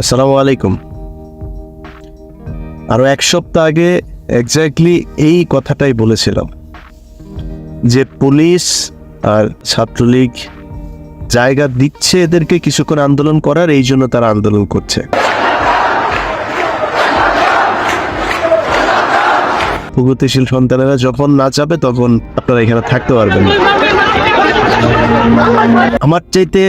আসসালামু আলাইকুম। আরও এক সপ্তাহ আগে এক্স্যাক্টলি এই কথাটাই বলেছিলাম যে পুলিশ আর ছাত্রলীগ জায়গা দিচ্ছে এদেরকে কিছুক্ষণ আন্দোলন করার, এই জন্য তারা আন্দোলন করছে। প্রগতিশীল সন্তানেরা যখন না চাবে তখন আপনারা এখানে থাকতে পারবেন আমার চাইতে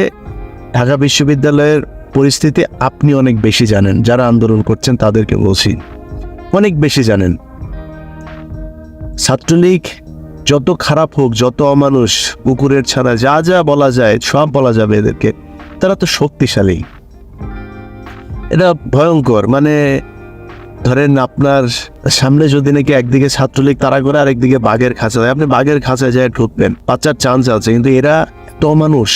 ঢাকা বিশ্ববিদ্যালয়ের পরিস্থিতি আপনি অনেক বেশি জানেন। যারা আন্দোলন করছেন তাদেরকে বলছি, অনেক বেশি জানেন। ছাত্রলীগ যত খারাপ হোক, যত অমানুষ, কুকুরের ছাড়া যা যা বলা যায়, সব বলা যাবে এদেরকে। তারা তো শক্তিশালী। এটা ভয়ঙ্কর। মানে ধরেন আপনার সামনে যদি নাকি একদিকে ছাত্রলীগ তারা করে, আরেকদিকে বাঘের খাঁচা আপনি বাঘের খাঁচায় যায় ঢুকবেন, বাচ্চার চান্স আছে। কিন্তু এরা এত মানুষ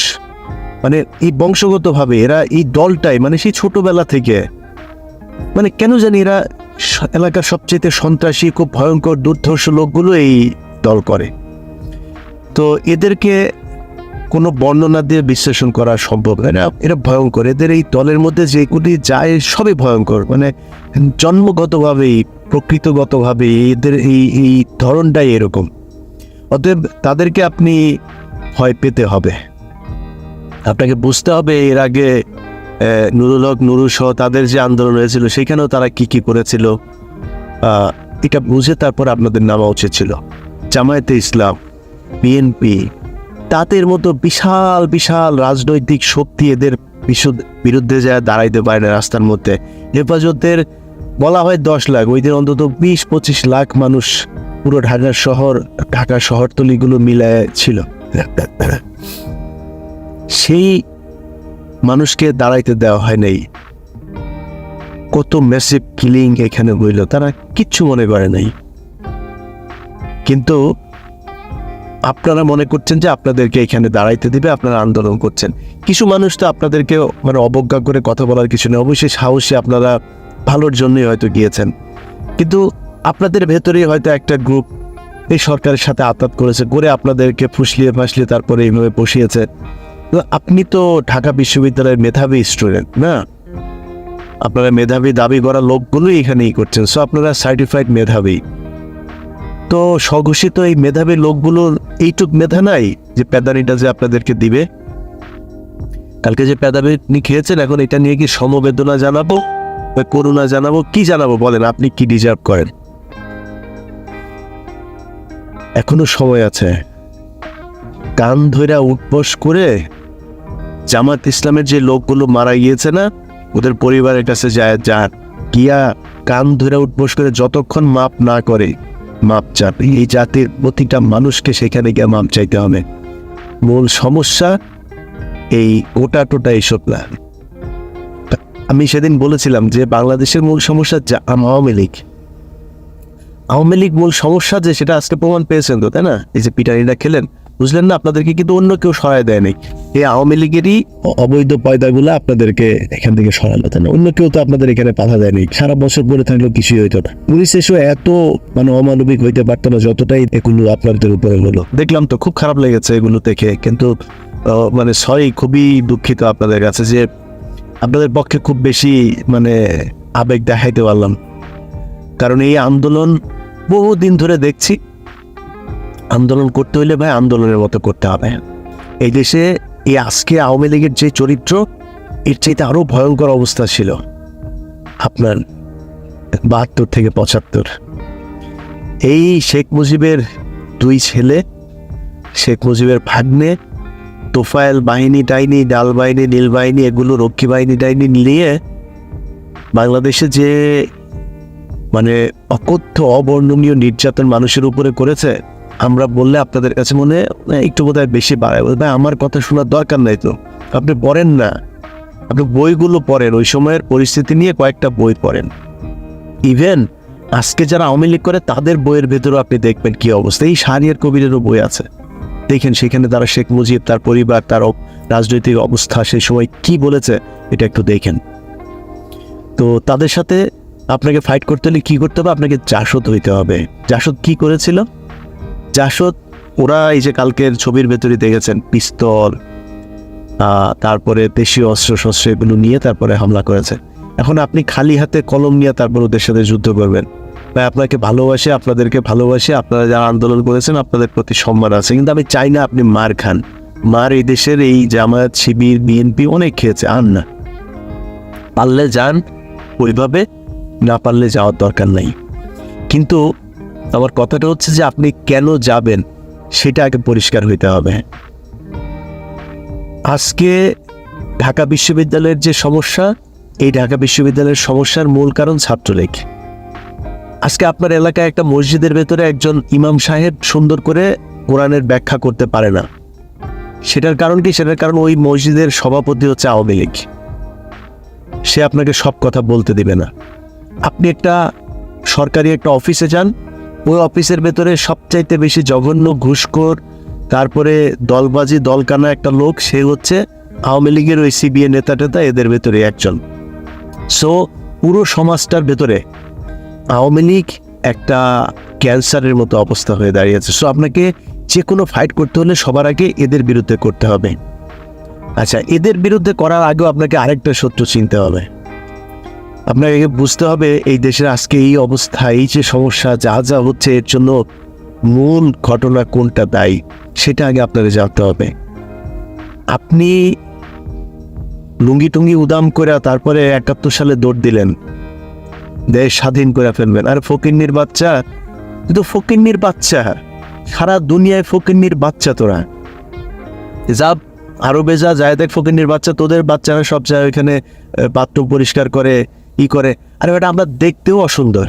মানে এই বংশগতভাবে এরা এই দলটাই মানে সেই ছোটবেলা থেকে। মানে কেন জানি এরা এলাকার সবচেয়ে সন্ত্রাসী, খুব ভয়ঙ্কর, দুর্ধর্ষ লোকগুলো এই দল করে। তো এদেরকে কোনো বর্ণনা দিয়ে বিশ্লেষণ করা সম্ভব না। এরা এরা ভয়ঙ্কর। এদের এই দলের মধ্যে যেগুলি যায়, সবই ভয়ঙ্কর। মানে জন্মগতভাবেই প্রকৃতগতভাবেই এদের এই এই ধরনটাই এরকম। অতএব তাদেরকে আপনি ভয় পেতে হবে। আপনাকে বুঝতে হবে এর আগে নুরুল হক, নুরু তাদের যে আন্দোলন হয়েছিল, সেখানেও তারা কি কি করেছিল? এটা বুঝে তারপর আপনাদের নামা উচিত ছিল। জামায়াতে ইসলাম, বিএনপি, তাদের মতো বিশাল বিশাল রাজনৈতিক শক্তি এদের বিরুদ্ধে যায়, দাঁড়াইতে পারে না রাস্তার মধ্যে। হেফাজতের বলা হয় দশ লাখ, ওই দিন অন্তত বিশ, পঁচিশ লাখ মানুষ পুরো ঢাকা শহর, ঢাকা শহরতলিগুলো মিলায় ছিল। সেই মানুষকে দাঁড়াইতে দেওয়া হয় নাই। কত মেসিভ কিলিং এখানে হইল, তারা কিচ্ছু মনে করে নাই। কিন্তু আপনারা মনে করছেন যে আপনাদেরকে এখানে দাঁড়াইতে দিবে, আপনারা আন্দোলন করছেন। কিছু মানুষ তো আপনাদেরকে মানে অবজ্ঞা করে কথা বলার কিছু নেই, অবশ্যই সাহসী আপনারা ভালোর জন্যই হয়তো গিয়েছেন। কিন্তু আপনাদের ভেতরেই হয়তো একটা গ্রুপ এই সরকারের সাথে আতাত করেছে, করে আপনাদেরকে ফুসলিয়ে ফাসলিয়ে তারপরে এইভাবে বসিয়েছে। আপনি তো ঢাকা বিশ্ববিদ্যালয়ের মেধাবী স্টুডেন্ট না? আপনারা মেধাবী দাবি করা লোকগুলোই এখানেই করছেন সো আপনারা সার্টিফাইড মেধাবী। তো স্বঘোষিত এই মেধাবী লোকগুলোর এইটুক মেধা নাই যে প্যাদানিটা যে আপনাদেরকে দিবে? কালকে যে প্যাদানি খেয়েছেন, এখন এটা নিয়ে কি সমবেদনা জানাব? বা করুণা জানাব? কি জানাব বলেন, আপনি কি ডিজার্ভ করেন? এখনও সময় আছে। কান ধইরা উঠবস করে জামাত ইসলামের যে লোকগুলো মারা গিয়েছে না, ওদের পরিবারের কাছে যায়, যান। গিয়া কান ধরে উঠবস করে যতক্ষণ মাপ না করে, মাপ চাপ এই জাতির প্রতিটা মানুষকে সেখানে গিয়ে মাপ চাইতে হবে। মূল সমস্যা, এই ওটা টোটা এইসব না। আমি সেদিন বলেছিলাম যে বাংলাদেশের মূল সমস্যা আওয়ামী লীগ। আওয়ামী লীগ মূল সমস্যা যে, সেটা আজকে প্রমাণ পেয়েছেন তো, তাই না? এই যে পিটারিটা খেলেন বুঝলেন না? আপনাদেরকে কিন্তু অন্য কেউ সহায় দেয় নাই। এই আওয়ামী লীগেরই অবৈধ পয়দাগুলো আপনাদেরকে এখান থেকে সরালো তাই না। অন্য কেউ তো আপনাদের এখানে বাধা দেয়নি সারা বছর পরে থাকলেও কিছুই হইতো না। পুলিশ এসেও এত মানে অমানবিক হইতে পারতো না, যতটাই এগুলো আপনাদের উপরে হলো। দেখলাম তো, খুব খারাপ লেগেছে এগুলো দেখে। কিন্তু মানে সরি খুবই দুঃখিত আপনাদের কাছে যে আপনাদের পক্ষে খুব বেশি মানে আবেগ দেখাইতে পারলাম। কারণ এই আন্দোলন বহুদিন ধরে দেখছি। আন্দোলন করতে হইলে ভাই আন্দোলনের মতো করতে হবে। এই দেশে এই আজকে আওয়ামী লীগের যে চরিত্র, এর চাইতে আরও ভয়ঙ্কর অবস্থা ছিল। আপনার বাহাত্তর থেকে পঁচাত্তর। এই শেখ মুজিবের দুই ছেলে, শেখ মুজিবের ভাগ্নে, তোফায়েল বাহিনী টাইনি ডাল বাহিনী, নীল বাহিনী, এগুলো রক্ষী বাহিনী টাইনি নিয়ে বাংলাদেশে যে মানে অকথ্য, অবর্ণনীয় নির্যাতন মানুষের উপরে করেছে আমরা বললে আপনাদের কাছে মনে একটু বোধহয় বেশি বাড়ায়। ভাই, আমার কথা শোনার দরকার নাই তো। আপনি পড়েন না। আপনি বইগুলো পড়েন। ওই সময়ের পরিস্থিতি নিয়ে কয়েকটা বই পড়েন। ইভেন আজকে যারা আওয়ামী লীগ করে, তাদের বইয়ের ভেতরেও আপনি দেখবেন কি অবস্থা। এই শাহরিয়ার কবিরেরও বই আছে। দেখেন, সেখানে তারা শেখ মুজিব, তার পরিবার, তার রাজনৈতিক অবস্থা সেই সময় কি বলেছে, এটা একটু দেখেন। তো তাদের সাথে আপনাকে ফাইট করতে হলে কি করতে হবে? আপনাকে জাসদ হইতে হবে। জাসদ কি করেছিল? জাসদ, ওরা এই যে কালকের ছবির ভেতরে দেখেছেন, পিস্তল তারপরে দেশীয় অস্ত্র শস্ত্র এগুলো নিয়ে তারপরে হামলা করেছে। এখন আপনি খালি হাতে কলম নিয়ে তারপর ওদের সাথে যুদ্ধ করবেন। ভাই, আপনাকে ভালোবাসে, আপনাদেরকে ভালোবাসে, আপনারা যারা আন্দোলন করেছেন, আপনাদের প্রতি সম্মান আছে। কিন্তু আমি চাই না আপনি মার খান। মার এই দেশের এই জামায়াত, শিবির, বিএনপি অনেক খেয়েছে, আর না। পারলে যান, ওইভাবে, না পারলে যাওয়ার দরকার নাই। কিন্তু আমার কথাটা হচ্ছে যে আপনি কেন যাবেন সেটা আগে পরিষ্কার হইতে হবে। আজকে ঢাকা বিশ্ববিদ্যালয়ের যে সমস্যা, এই ঢাকা বিশ্ববিদ্যালয়ের সমস্যার মূল কারণ ছাত্রলীগ। আজকে আপনার এলাকায় একটা মসজিদের ভেতরে একজন ইমাম সাহেব সুন্দর করে কোরআনের ব্যাখ্যা করতে পারে না। সেটার কারণ কি? সেটার কারণ ওই মসজিদের সভাপতি হচ্ছে আওয়ামী লীগ। সে আপনাকে সব কথা বলতে দিবে না। আপনি একটা সরকারি একটা অফিসে যান ওই অফিসের ভেতরে সবচাইতে বেশি জঘন্য ঘুষখোর, তারপরে দলবাজি, দলকানা একটা লোক, সে হচ্ছে আওয়ামী লীগের ওই সিবিএ নেতা টেতা এদের ভেতরে একজন। সো পুরো সমাজটার ভেতরে আওয়ামী লীগ একটা ক্যান্সারের মতো অবস্থা হয়ে দাঁড়িয়েছে সো আপনাকে যে কোনো ফাইট করতে হলে সবার আগে এদের বিরুদ্ধে করতে হবে। আচ্ছা এদের বিরুদ্ধে করার আগেও আপনাকে আরেকটা শত্রু চিনতে হবে। আপনাকে বুঝতে হবে, এই দেশের আজকে এই অবস্থা এই যে সমস্যা, যা যা হচ্ছে, এর জন্য মূল ঘটনা কোনটা দায়ী, সেটা আগে আপনাকে জানতে হবে। আপনি লুঙ্গি টুঙ্গি উদাম করে তারপরে একাত্তর সালে দৌড় দিলেন, দেশ স্বাধীন করে ফেলবেন। আর ফকিন্নির বাচ্চা কিন্তু ফকিন্নির বাচ্চা, সারা দুনিয়ায় ফকিন্নির বাচ্চা তোরা। যা আরবে যা যায় দেখ ফকিন্নির বাচ্চা, তোদের বাচ্চারা সব যায় ওইখানে বাথরুম পরিষ্কার করে ই করে, আরে ওটা আমরা দেখতেও অসুন্দর।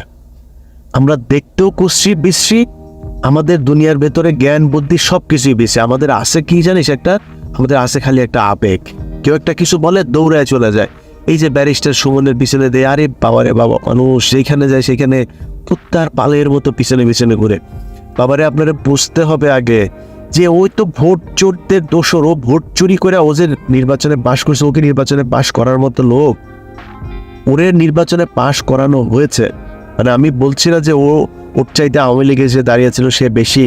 আমরা দেখতেও কুশ্রী বিশ্রী। আমাদের দুনিয়ার ভেতরে জ্ঞান, বুদ্ধি সব কিছুই বেশি আমাদের আছে কি জানিস একটা? আমাদের আছে খালি একটা আবেগ। কেউ একটা কিছু বলে দৌড়ায় চলে যায়। এই যে ব্যারিস্টার সুমনের পিছনে দেয়, আরে বাবারে বাবা, মানুষ যেখানে যায় সেখানে কুত্তার পালের মতো পিছনে পিছনে ঘুরে। বাবারে, আপনারা বুঝতে হবে আগে যে ওই তো ভোট চোরদের দোষর। ও ভোট চুরি করে ও যে নির্বাচনে বাস করছে। ওকে নির্বাচনে বাস করার মতো লোক। ওরে নির্বাচনে পাশ করানো হয়েছে। মানে আমি বলছি না যে ও, ওর চাইতে আওয়ামী লীগে যে দাঁড়িয়েছিল সে বেশি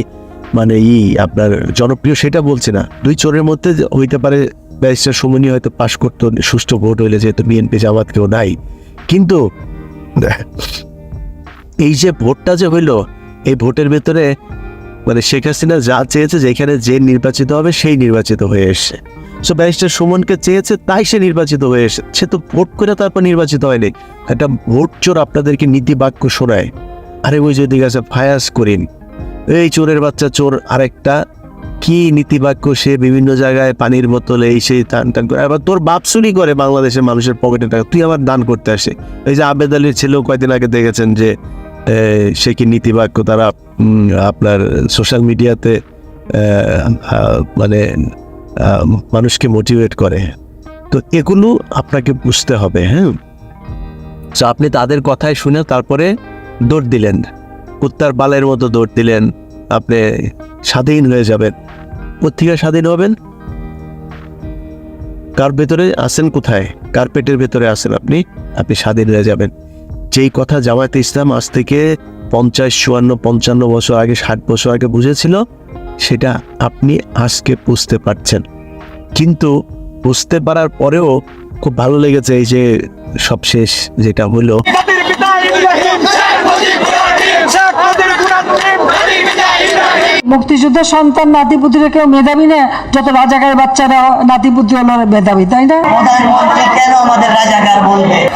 মানে ই আপনার জনপ্রিয় সেটা বলছি না। দুই চোরের মধ্যে হইতে পারে ব্যারিস্টার সুমনি হয়তো পাশ করতো, সুষ্ঠু ভোট হইলে যেহেতু বিএনপি জামাত কেউ নাই। কিন্তু এই যে ভোটটা যে হইল, এই ভোটের ভেতরে মানে শেখ হাসিনা যা চেয়েছে, যেখানে যে নির্বাচিত হবে, সেই নির্বাচিত হয়ে এসছে। সো ব্যারিস্টার সুমনকে চেয়েছে, তাই সে নির্বাচিত হয়ে এসে, সে তো ভোট করে তারপর নির্বাচিত হয়নি। একটা ভোট চোর আপনাদেরকে নীতি বাক্য শোনায়। আরে ওই যদি গেছে ফায়াস করিন এই চোরের বাচ্চা চোর আরেকটা। কি নীতিবাক্য সে বিভিন্ন জায়গায় পানির বোতল এই সেই টান টান করে, আবার তোর বাপ করে বাংলাদেশের মানুষের পকেটে টাকা, তুই আবার দান করতে আসে। এই যে আবেদ আলীর ছেলেও কয়েকদিন আগে দেখেছেন যে সে কি নীতিবাক্য তারা আপনার সোশ্যাল মিডিয়াতে মানে মানুষকে মোটিভেট করে। তো এগুলো আপনাকে বুঝতে হবে হ্যাঁ? তো আপনি তাদের কথায় শুনে তারপরে দৌড় দিলেন। কুত্তার বালের মতো দৌড় দিলেন। আপনি স্বাধীন হয়ে যাবেন। কোথেকে স্বাধীন হবেন? কার ভেতরে আছেন কোথায়? কার পেটের ভেতরে আছেন আপনি? আপনি স্বাধীন হয়ে যাবেন। যেই কথা জামায়াতে ইসলাম আজ থেকে পঞ্চাশ, চুয়ান্ন, পঞ্চান্ন বছর আগে, ষাট বছর আগে বুঝেছিল সেটা আপনি আজকে বুঝতে পারছেন। কিন্তু বুঝতে পারার পরেও খুব ভালো লেগেছে এই যে সবশেষ যেটা হলো। মুক্তিযুদ্ধের সন্তান নাতিপুতিরা কেউ মেধাবী না যত রাজাকার বাচ্চারা নাতিপুতি হলো মেধাবী তাই না? প্রধানমন্ত্রী কেন আমাদের রাজাকার বলবে?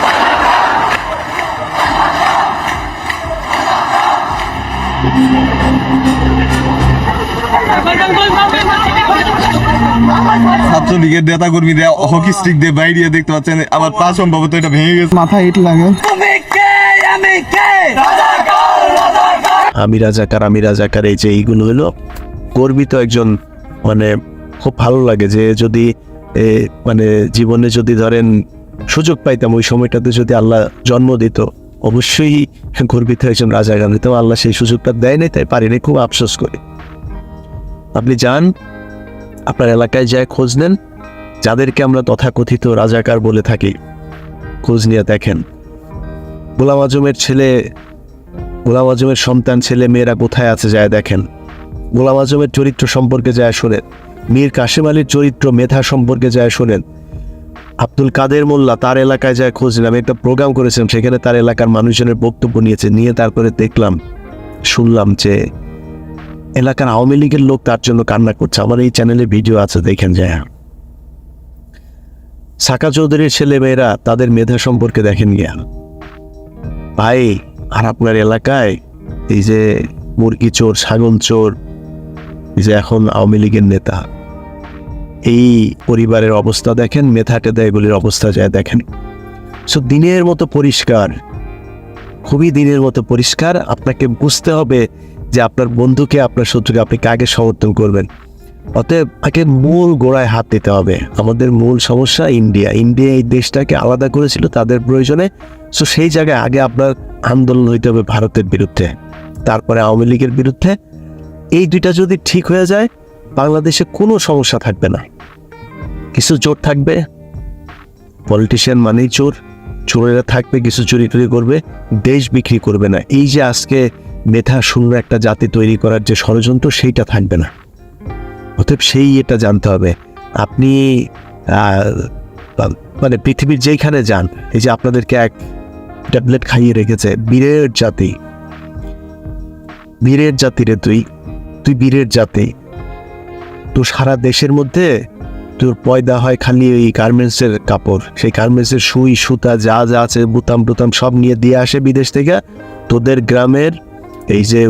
ছাত্রলীগের নেতা কর্মীরা হকি স্টিক দিয়ে বাইরে দেখতে পাচ্ছেন আবার তা সম্ভবত এটা ভেঙে গেছে। মাথা ইট লাগে। আমি কে? রাজাকার আমি রাজাকার এই যে এইগুলো হলো। গর্বিত একজন মানে খুব ভালো লাগে যে যদি এ, মানে জীবনে যদি ধরেন সুযোগ পাইতাম ওই সময়টাতে যদি আল্লাহ জন্ম দিত অবশ্যই গর্বিত একজন রাজা গান্ধী। তো আল্লাহ সেই সুযোগটা দেয় নাই, তাই পারিনি খুব আফসোস করে। আপনি যান, আপনার এলাকায় যায় খোঁজ নেন। যাদেরকে আমরা তথাকথিত রাজাকার বলে থাকি, খোঁজ নিয়ে দেখেন। গোলাম আজমের ছেলে, গোলাম আজমের সন্তান, ছেলে, মেয়েরা কোথায় আছে যায় দেখেন। গোলাম আজমের চরিত্র সম্পর্কে যায় শোনেন। মীর কাশেম আলীর চরিত্র, মেধা সম্পর্কে যায় শোনেন। আব্দুল কাদের মোল্লা তার এলাকায় যায় খোঁজ নিলাম। একটা প্রোগ্রাম করেছিলাম, সেখানে তার এলাকার মানুষজনের বক্তব্য নিয়েছে। নিয়ে তারপরে দেখলাম, শুনলাম যে এলাকার আওয়ামী লীগের লোক তার জন্য কান্না করছে। আমার এই চ্যানেলে ভিডিও আছে, দেখেন যায়। সাকা চৌধুরীর ছেলে মেয়েরা তাদের মেধা সম্পর্কে দেখেন গিয়া। ভাই, আর আপনার এলাকায় এই যে মুরগি চোর, ছাগল চোর, এই যে এখন আওয়ামী লীগের নেতা। এই পরিবারের অবস্থা দেখেন মেধাটেদা এগুলির অবস্থা যায় দেখেন। সো দিনের মতো পরিষ্কার, খুবই দিনের মতো পরিষ্কার। আপনাকে বুঝতে হবে যে আপনার বন্ধুকে, আপনার শত্রুকে আপনি কাকে সমর্থন করবেন। অতএব আগে মূল গোড়ায় হাত দিতে হবে। আমাদের মূল সমস্যা ইন্ডিয়া। ইন্ডিয়া এই দেশটাকে আলাদা করেছিল তাদের প্রয়োজনে। সো সেই জায়গায় আগে আপনার আন্দোলন হইতে হবে ভারতের বিরুদ্ধে, তারপরে আওয়ামী লীগের বিরুদ্ধে। এই দুইটা যদি ঠিক হয়ে যায় বাংলাদেশে কোনো সমস্যা থাকবে না। কিছু চোর থাকবে পলিটিশিয়ান মানেই চোর। চোরেরা থাকবে, কিছু চুরি টুরি করবে, দেশ বিক্রি করবে না। এই যে আজকে মেধা শূন্য একটা জাতি তৈরি করার যে ষড়যন্ত্র, সেইটা থাকবে না। অতএব সেই এটা জানতে হবে। আপনি মানে পৃথিবীর যেইখানে যান, এই যে আপনাদেরকে এক ট্যাবলেট খাইয়ে রেখেছে, বীরের জাতি। বীরের জাতি রে তুই তুই বীরের জাতি। তো সারা দেশের মধ্যে তোর পয়দা হয় খালি ওই গার্মেন্টসের কাপড়। সেই গার্মেন্টসের সুই, সুতা যা যা আছে, বুতাম টুতাম সব নিয়ে দিয়ে আসে বিদেশ থেকে। তোদের গ্রামের এই যে